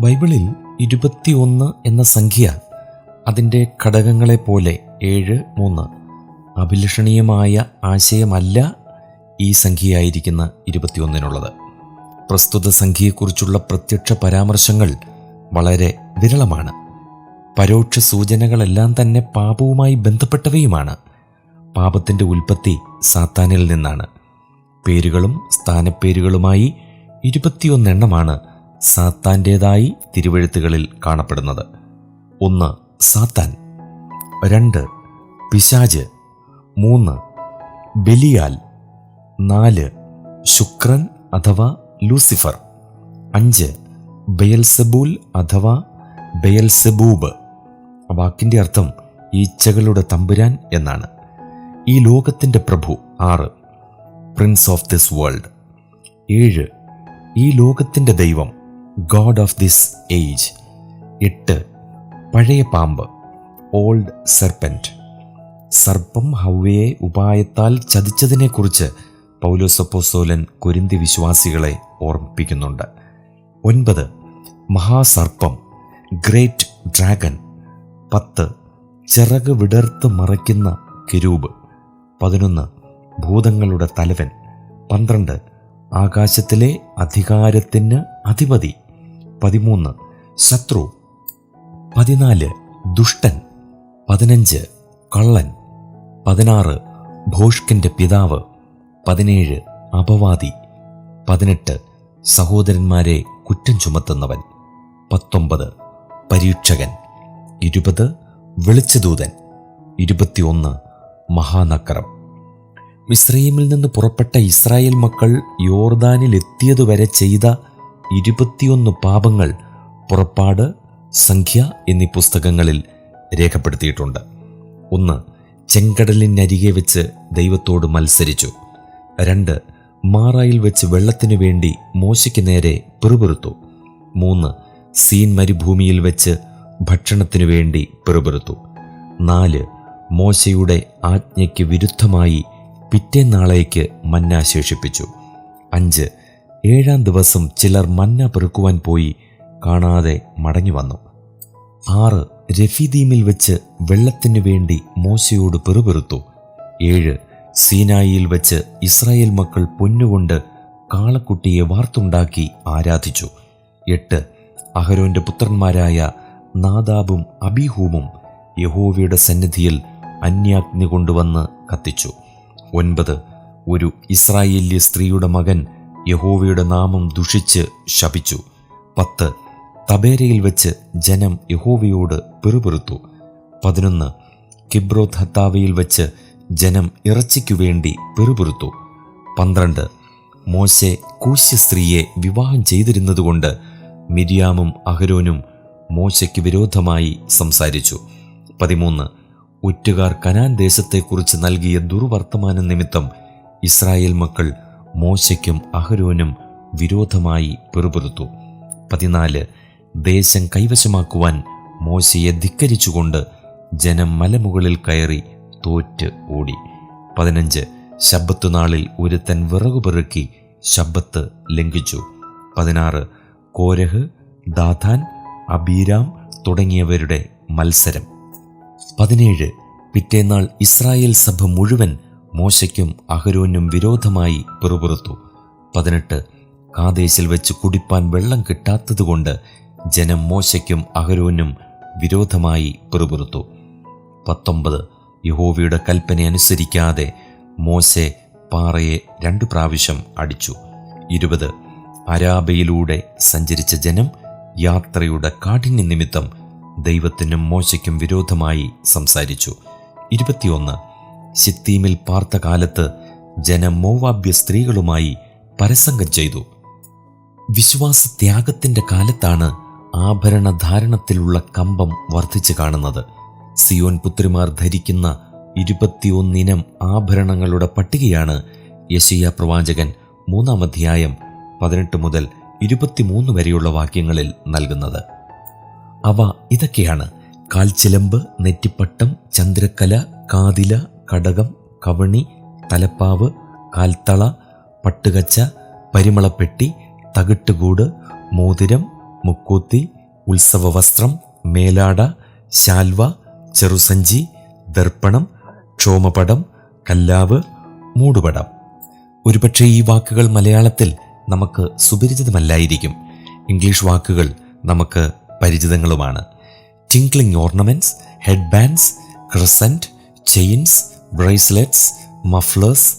ബൈബിളിൽ ഇരുപത്തിയൊന്ന് എന്ന സംഖ്യ അതിന്റെ ഘടകങ്ങളെപ്പോലെ ഏഴ് മൂന്ന്. അഭിലഷണീയമായ ആശയമല്ല ഈ സംഖ്യയായിരിക്കുന്ന ഇരുപത്തിയൊന്നിനുള്ളത്. പ്രസ്തുത സംഖ്യയെക്കുറിച്ചുള്ള പ്രത്യക്ഷ പരാമർശങ്ങൾ വളരെ വിരളമാണ്. പരോക്ഷ സൂചനകളെല്ലാം തന്നെ പാപവുമായി ബന്ധപ്പെട്ടവയുമാണ്. പാപത്തിന്റെ ഉൽപ്പത്തി സാത്താനിൽ നിന്നാണ്. പേരുകളും സ്ഥാനപ്പേരുകളുമായി ഇരുപത്തിയൊന്നെണ്ണമാണ് സാത്താന്റേതായി തിരുവഴുത്തുകളിൽ കാണപ്പെടുന്നത്. ഒന്ന് സാത്താൻ രണ്ട് പിശാജ് മൂന്ന് ബലിയാൽ നാല് ശുക്രൻ അഥവാ ലൂസിഫർ അഞ്ച് ബയൽസബൂൽ അഥവാ ബയൽസബൂബ്. വാക്കിന്റെ അർത്ഥം ഈച്ചകളുടെ തമ്പുരാൻ എന്നാണ്. ഈ ലോകത്തിന്റെ പ്രഭു ആറ് പ്രിൻസ് ഓഫ് ദിസ് വേൾഡ് ഏഴ് ഈ ലോകത്തിന്റെ ദൈവം ഗോഡ് ഓഫ് ദിസ് ഏജ് എട്ട്. പഴയ പാമ്പ്. ഓൾഡ് സെർപ്പന്റ് സർപ്പം ഹൗവയെ ഉപായത്താൽ ചതിച്ചതിനെക്കുറിച്ച് പൗലോസപ്പോസോലൻ കുരിന്തി വിശ്വാസികളെ ഓർമ്മിപ്പിക്കുന്നുണ്ട്. ഒൻപത്. മഹാസർപ്പം. ഗ്രേറ്റ് ഡ്രാഗൺ പത്ത്. ചിറക് വിടർത്ത് മറയ്ക്കുന്ന കിരൂബ്. പതിനൊന്ന്. ഭൂതങ്ങളുടെ തലവൻ. പന്ത്രണ്ട്. ആകാശത്തിലെ അധികാരത്തിന് അധിപതി. പതിമൂന്ന്. ശത്രു. പതിനാല് ദുഷ്ടൻ. പതിനഞ്ച് കള്ളൻ. പതിനാറ് ഭോഷ്കിന്റെ പിതാവ്. പതിനേഴ് അപവാദി. പതിനെട്ട് സഹോദരന്മാരെ കുറ്റം ചുമത്തുന്നവൻ. പത്തൊമ്പത് പരീക്ഷകൻ. ഇരുപത് വെളിച്ചദൂതൻ. ഇരുപത്തിയൊന്ന് മഹാനക്കരം മിസ്രൈമിൽ നിന്ന് പുറപ്പെട്ട ഇസ്രായേൽ മക്കൾ യോർദാനിൽ എത്തിയതുവരെ ചെയ്ത ഇരുപത്തിയൊന്ന് പാപങ്ങൾ പുറപ്പാട് സംഖ്യ എന്നീ പുസ്തകങ്ങളിൽ രേഖപ്പെടുത്തിയിട്ടുണ്ട്. ഒന്ന് ചെങ്കടലിനരികെ വെച്ച് ദൈവത്തോട് മത്സരിച്ചു. രണ്ട് മാറായിൽ വെച്ച് വെള്ളത്തിനു വേണ്ടി മോശയ്ക്ക് നേരെ പിറുപിറുത്തു. മൂന്ന് സീൻ മരുഭൂമിയിൽ വെച്ച് ഭക്ഷണത്തിനു വേണ്ടി പിറുപിറുത്തു. നാല് മോശയുടെ ആജ്ഞയ്ക്ക് വിരുദ്ധമായി പിറ്റേന്നാളേക്ക് മന്ന ശേഷിപ്പിച്ചു. അഞ്ച് ഏഴാം ദിവസം ചിലർ മന്ന പെറുക്കുവാൻ പോയി കാണാതെ മടങ്ങി വന്നു. ആറ് രഫീദീമിൽ വെച്ച് വെള്ളത്തിനു വേണ്ടി മോശയോട് പെറുപെറുത്തു. ഏഴ് സീനായിയിൽ വെച്ച് ഇസ്രായേൽ മക്കൾ പൊന്നുകൊണ്ട് കാളക്കുട്ടിയെ വാർത്തുണ്ടാക്കി ആരാധിച്ചു. എട്ട് അഹരോന്റെ പുത്രന്മാരായ നാദാബും അബിഹൂമും യഹോവയുടെ സന്നിധിയിൽ അന്യാഗ്നി കൊണ്ടുവന്ന് കത്തിച്ചു. ഒൻപത് ഒരു ഇസ്രായേല്യ സ്ത്രീയുടെ മകൻ യഹോവയുടെ നാമം ദുഷിച്ച് ശപിച്ചു. പത്ത്. തബേരയിൽ വെച്ച് ജനം യഹോവയോട് പിറുപിറുത്തു. പതിനൊന്ന്. കിബ്രോത് ഹത്താവയിൽ വെച്ച് ജനം ഇറച്ചിക്കു വേണ്ടി പിറുപിറുത്തു. പന്ത്രണ്ട്. മോശെ കൂശ്യ സ്ത്രീയെ വിവാഹം ചെയ്തിരുന്നതുകൊണ്ട് മിരിയാമും അഹരോനും മോശയ്ക്ക് വിരോധമായി സംസാരിച്ചു. പതിമൂന്ന്. ഒറ്റുകാർ കനാൻ ദേശത്തെക്കുറിച്ച് നൽകിയ ദുർവർത്തമാന നിമിത്തം ഇസ്രായേൽ മക്കൾ മോശയ്ക്കും അഹരോനും വിരോധമായി പിറുപിറുത്തു. പതിനാല്. ദേശം കൈവശമാക്കുവാൻ മോശയെ ധിക്കരിച്ചുകൊണ്ട് ജനം മലമുകളിൽ കയറി തോറ്റ് ഓടി. പതിനഞ്ച്. ശബ്ബത്ത് നാളിൽ ഒരുത്തൻ വിറകു പെറുക്കി ശബ്ബത്ത് ലംഘിച്ചു. പതിനാറ്. കോരഹ് ദാഥാൻ അബീരാം തുടങ്ങിയവരുടെ മത്സരം. പതിനേഴ്. പിറ്റേന്നാൾ ഇസ്രായേൽ സഭ മുഴുവൻ മോശയ്ക്കും അഹരോനും വിരോധമായി പിറുപിറുത്തു. പതിനെട്ട്. കാതേശിൽ വെച്ച് കുടിപ്പാൻ വെള്ളം കിട്ടാത്തതുകൊണ്ട് ജനം മോശയ്ക്കും അഹരോനും വിരോധമായി പിറുപിറുത്തു. പത്തൊമ്പത്. യഹോവയുടെ കൽപ്പന അനുസരിക്കാതെ മോശെ പാറയെ രണ്ടു പ്രാവശ്യം അടിച്ചു. ഇരുപത്. അരാബയിലൂടെ സഞ്ചരിച്ച ജനം യാത്രയുടെ കാഠിന്യ നിമിത്തം ദൈവത്തിനും മോശയ്ക്കും വിരോധമായി സംസാരിച്ചു. ഇരുപത്തിയൊന്ന്. സിത്തീമിൽ പാർത്ത കാലത്ത് ജനം മോവാബ്യ സ്ത്രീകളുമായി പരസംഗം ചെയ്തു. വിശ്വാസത്യാഗത്തിന്റെ കാലത്താണ് ആഭരണധാരണത്തിലുള്ള കമ്പം വർദ്ധിച്ചു കാണുന്നത്. സിയോൻ പുത്രിമാർ ധരിക്കുന്ന ഇരുപത്തിയൊന്നിനം ആഭരണങ്ങളുടെ പട്ടികയാണ് യശയ്യ പ്രവാചകൻ മൂന്നാം അധ്യായം പതിനെട്ട് മുതൽ ഇരുപത്തിമൂന്ന് വരെയുള്ള വാക്യങ്ങളിൽ നൽകുന്നത്. അവ ഇതൊക്കെയാണ്. കാൽച്ചിലമ്പ് നെറ്റിപ്പട്ടം ചന്ദ്രക്കല കാതില കടകം കവണി തലപ്പാവ് കാൽത്തള പട്ടുകച്ച പരിമളപ്പെട്ടി തകിട്ടുകൂട് മോതിരം മുക്കൂത്തി ഉത്സവ വസ്ത്രം മേലാട ശാൽവ ചെറുസഞ്ചി ദർപ്പണം ക്ഷോമപടം കല്ലാവ് മൂടുപടം. ഒരുപക്ഷെ ഈ വാക്കുകൾ മലയാളത്തിൽ നമുക്ക് സുപരിചിതമല്ലായിരിക്കും. ഇംഗ്ലീഷ് വാക്കുകൾ നമുക്ക് പരിചിതങ്ങളുമാണ്. Tinkling ornaments head bands crescent chains bracelets mufflers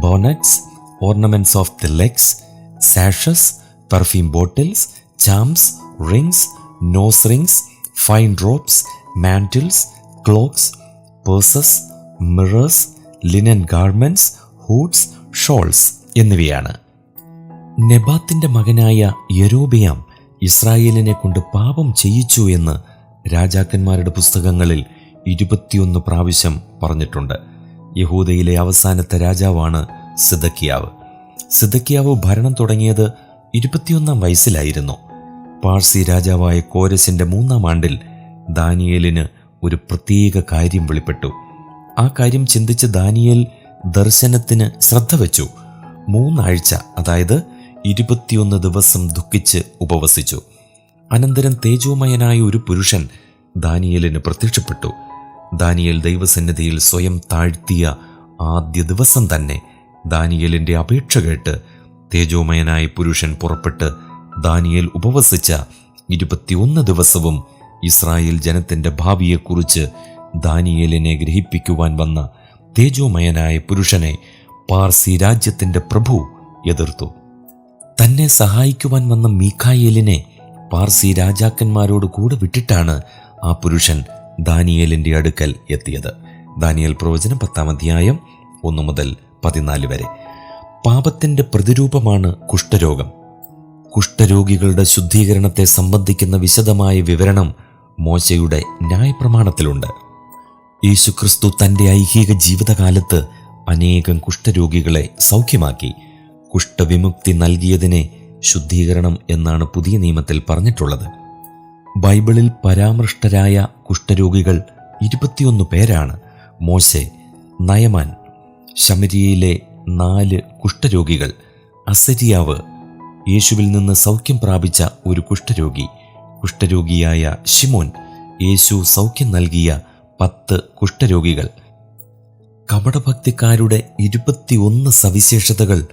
bonnets ornaments of the legs sashes perfume bottles charms rings nose rings fine drops mantles cloaks purses mirrors linen garments hoods shawls എന്നിവയാണ്. നെബാത്തിന്റെ മകനായ യരോബിയാം ഇസ്രായേലിനെ കൊണ്ട് പാപം ചെയ്യിച്ചു എന്ന് രാജാക്കന്മാരുടെ പുസ്തകങ്ങളിൽ ഇരുപത്തിയൊന്ന് പ്രാവശ്യം പറഞ്ഞിട്ടുണ്ട്. യഹൂദയിലെ അവസാനത്തെ രാജാവാണ് സിദക്കിയാവ്. സിദക്കിയാവ് ഭരണം തുടങ്ങിയത് ഇരുപത്തിയൊന്നാം വയസ്സിലായിരുന്നു. പാഴ്സി രാജാവായ കോരസിന്റെ മൂന്നാം ആണ്ടിൽ ദാനിയേലിന് ഒരു പ്രത്യേക കാര്യം വെളിപ്പെട്ടു. ആ കാര്യം ചിന്തിച്ച് ദാനിയേൽ ദർശനത്തിന് ശ്രദ്ധ വെച്ചു. മൂന്നാഴ്ച അതായത് ഇരുപത്തിയൊന്ന് ദിവസം ദുഃഖിച്ച് ഉപവസിച്ചു. അനന്തരം തേജോമയനായ ഒരു പുരുഷൻ ദാനിയേലിന് പ്രത്യക്ഷപ്പെട്ടു. ദാനിയേൽ ദൈവസന്നിധിയിൽ സ്വയം താഴ്ത്തിയ ആദ്യ ദിവസം തന്നെ ദാനിയലിന്റെ അപേക്ഷ കേട്ട് തേജോമയനായ പുരുഷൻ പുറപ്പെട്ട് ദാനിയൽ ഉപവസിച്ച ഇരുപത്തിയൊന്ന് ദിവസവും ഇസ്രായേൽ ജനത്തിന്റെ ഭാവിയെക്കുറിച്ച് ദാനിയലിനെ ഗ്രഹിപ്പിക്കുവാൻ വന്ന തേജോമയനായ പുരുഷനെ പാർസി രാജ്യത്തിന്റെ പ്രഭു എതിർത്തു. തന്നെ സഹായിക്കുവാൻ വന്ന മീഖായേലിനെ പാർസി രാജാക്കന്മാരോട് കൂടെ വിട്ടിട്ടാണ് ആ പുരുഷൻ ദാനിയേലിന്റെ അടുക്കൽ എത്തിയത്. ദാനിയൽ പ്രവചനം പത്താം അധ്യായം ഒന്നു മുതൽ പതിനാല് വരെ. പാപത്തിന്റെ പ്രതിരൂപമാണ് കുഷ്ഠരോഗം. കുഷ്ഠരോഗികളുടെ ശുദ്ധീകരണത്തെ സംബന്ധിക്കുന്ന വിശദമായ വിവരണം മോശയുടെ ന്യായപ്രമാണത്തിലുണ്ട്. യേശുക്രിസ്തു തന്റെ ഐഹിക ജീവിതകാലത്ത് അനേകം കുഷ്ഠരോഗികളെ സൗഖ്യമാക്കി കുഷ്ഠവിമുക്തി നൽകിയതിനെ ശുദ്ധീകരണം എന്നാണ് പുതിയ നിയമത്തിൽ പറഞ്ഞിട്ടുള്ളത്. ബൈബിളിൽ പരാമൃഷ്ടരായ കുഷ്ഠരോഗികൾ ഇരുപത്തിയൊന്ന് പേരാണ് മോശെ നയമാൻ ശമരിയയിലെ നാല് കുഷ്ഠരോഗികൾ അസരിയാവ്. യേശുവിൽ നിന്ന് സൗഖ്യം പ്രാപിച്ച ഒരു കുഷ്ഠരോഗി കുഷ്ഠരോഗിയായ ഷിമോൻ യേശു സൗഖ്യം നൽകിയ പത്ത് കുഷ്ഠരോഗികൾ. കപടഭക്തിക്കാരുടെ ഇരുപത്തിയൊന്ന് സവിശേഷതകൾ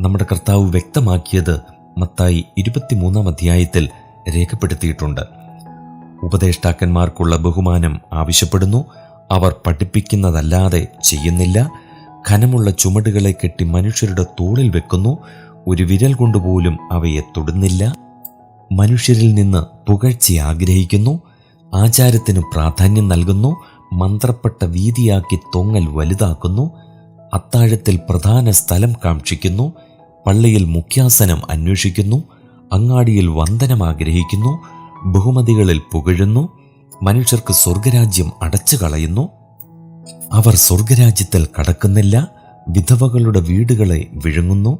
നമ്മുടെ കർത്താവ് വ്യക്തമാക്കിയത് മത്തായി ഇരുപത്തിമൂന്നാം അധ്യായത്തിൽ രേഖപ്പെടുത്തിയിട്ടുണ്ട്. ഉപദേഷ്ടാക്കന്മാർക്കുള്ള ബഹുമാനം ആവശ്യപ്പെടുന്നു. അവർ പഠിപ്പിക്കുന്നതല്ലാതെ ചെയ്യുന്നില്ല. ഖനമുള്ള ചുമടുകളെ കെട്ടി മനുഷ്യരുടെ തോളിൽ വെക്കുന്നു. ഒരു വിരൽ കൊണ്ടുപോലും അവയെ തൊടുന്നില്ല. മനുഷ്യരിൽ നിന്ന് പുകഴ്ച ആഗ്രഹിക്കുന്നു. ആചാരത്തിന് പ്രാധാന്യം നൽകുന്നു. മന്ത്രപ്പെട്ട വീതിയാക്കി തൊങ്ങൽ വലുതാക്കുന്നു. അത്താഴത്തിൽ പ്രധാന സ്ഥലം കാക്ഷിക്കുന്നു. പള്ളിയിൽ മുഖ്യാസനം അന്വേഷിക്കുന്നു. അങ്ങാടിയിൽ വന്ദനം ആഗ്രഹിക്കുന്നു. ബഹുമതികളിൽ പുകഴുന്നു മനുഷ്യർക്ക് സ്വർഗരാജ്യം അടച്ചു കളയുന്നു അവർ സ്വർഗരാജ്യത്തിൽ കടക്കുന്നില്ല വിധവകളുടെ വീടുകളെ വിഴുങ്ങുന്നു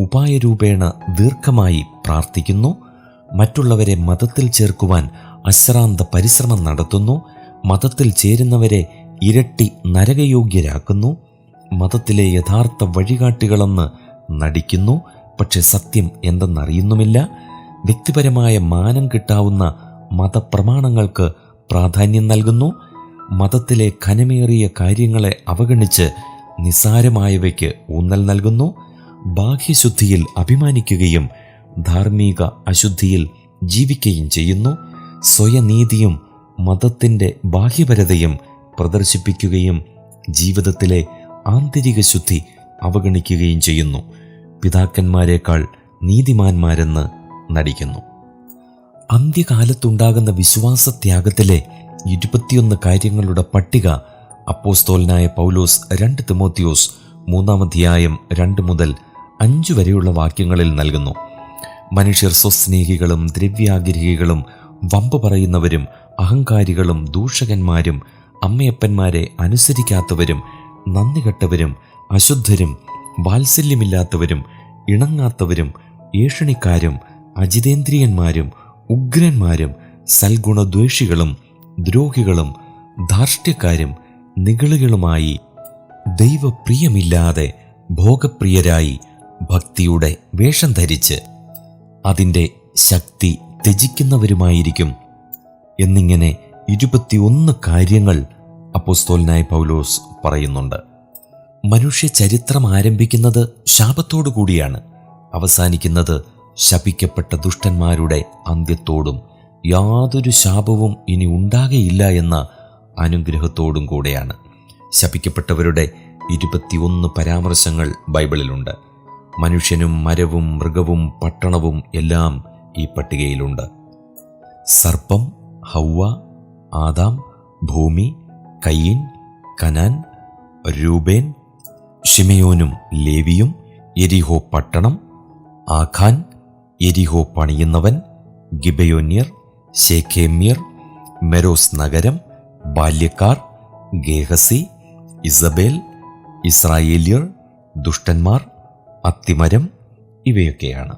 ഉപായരൂപേണ ദീർഘമായി പ്രാർത്ഥിക്കുന്നു മറ്റുള്ളവരെ മതത്തിൽ ചേർക്കുവാൻ അശ്രാന്ത പരിശ്രമം നടത്തുന്നു മതത്തിൽ ചേരുന്നവരെ ഇരട്ടി നരകയോഗ്യരാക്കുന്നു മതത്തിലെ യഥാർത്ഥ വഴികാട്ടികളെന്ന് നടിക്കുന്നു പക്ഷെ സത്യം എന്തെന്നറിയുന്നുമില്ല വ്യക്തിപരമായ മാനം കിട്ടാവുന്ന മതപ്രമാണങ്ങൾക്ക് പ്രാധാന്യം നൽകുന്നു. മതത്തിലെ ഖനമേറിയ കാര്യങ്ങളെ അവഗണിച്ച് നിസാരമായവയ്ക്ക് ഊന്നൽ നൽകുന്നു. ബാഹ്യശുദ്ധിയിൽ അഭിമാനിക്കുകയും ധാർമ്മിക അശുദ്ധിയിൽ ജീവിക്കുകയും ചെയ്യുന്നു. സ്വയനീതിയും മതത്തിന്റെ ബാഹ്യപരതയും പ്രദർശിപ്പിക്കുകയും ജീവിതത്തിലെ ആന്തരിക ശുദ്ധി അവഗണിക്കുകയും ചെയ്യുന്നു. പിതാക്കന്മാരെക്കാൾ നീതിമാന്മാരെന്ന് നടിക്കുന്നു. അന്ത്യകാലത്തുണ്ടാകുന്ന വിശ്വാസത്യാഗത്തിലെ ഇരുപത്തിയൊന്ന് കാര്യങ്ങളുടെ പട്ടിക അപ്പോസ്തോലനായ പൗലോസ് രണ്ട് തിമോത്തിയോസ് മൂന്നാമധ്യായം രണ്ട് മുതൽ അഞ്ചു വരെയുള്ള വാക്യങ്ങളിൽ നൽകുന്നു. മനുഷ്യർ സ്വസ്നേഹികളും ദ്രവ്യാഗ്രഹികളും വമ്പ് പറയുന്നവരും അഹങ്കാരികളും ദൂഷകന്മാരും അമ്മയപ്പന്മാരെ അനുസരിക്കാത്തവരും നന്ദികെട്ടവരും അശുദ്ധരും വാത്സല്യമില്ലാത്തവരും ഇണങ്ങാത്തവരും ഏഷണിക്കാരും അജിതേന്ദ്രിയന്മാരും ഉഗ്രന്മാരും സൽഗുണദ്വേഷികളും ദ്രോഹികളും ധാർഷ്ട്യക്കാരും നികളുകളുമായി ദൈവപ്രിയമില്ലാതെ ഭോഗപ്രിയരായി ഭക്തിയുടെ വേഷം ധരിച്ച് അതിന്റെ ശക്തി ത്യജിക്കുന്നവരുമായിരിക്കും. എന്നിങ്ങനെ ഇരുപത്തിയൊന്ന് കാര്യങ്ങൾ അപ്പോസ്തോലനായ പൗലോസ് പറയുന്നുണ്ട്. മനുഷ്യ ചരിത്രം ആരംഭിക്കുന്നത് ശാപത്തോടു കൂടിയാണ് അവസാനിക്കുന്നത് ശപിക്കപ്പെട്ട ദുഷ്ടന്മാരുടെ അന്ത്യത്തോടും യാതൊരു ശാപവും ഇനി ഉണ്ടാകയില്ല എന്ന അനുഗ്രഹത്തോടും കൂടെയാണ്. ശപിക്കപ്പെട്ടവരുടെ ഇരുപത്തിയൊന്ന് പരാമർശങ്ങൾ ബൈബിളിലുണ്ട്. മനുഷ്യനും മരവും മൃഗവും പട്ടണവും എല്ലാം ഈ പട്ടികയിലുണ്ട്. സർപ്പം ഹൗവ ആദാം ഭൂമി കയ്യൻ കനാൻ രൂപേൻ ഷിമയോനും ലേവിയും എരിഹോ പട്ടണം ആഖാൻ എരിഹോ പണിയുന്നവൻ ഗിബയോന്യർ ശേഖേമ്യർ മെരോസ് നഗരം ബാല്യക്കാർ ഗേഹസി ഇസബേൽ ഇസ്രായേലിയർ ദുഷ്ടന്മാർ അത്തിമരം ഇവയൊക്കെയാണ്.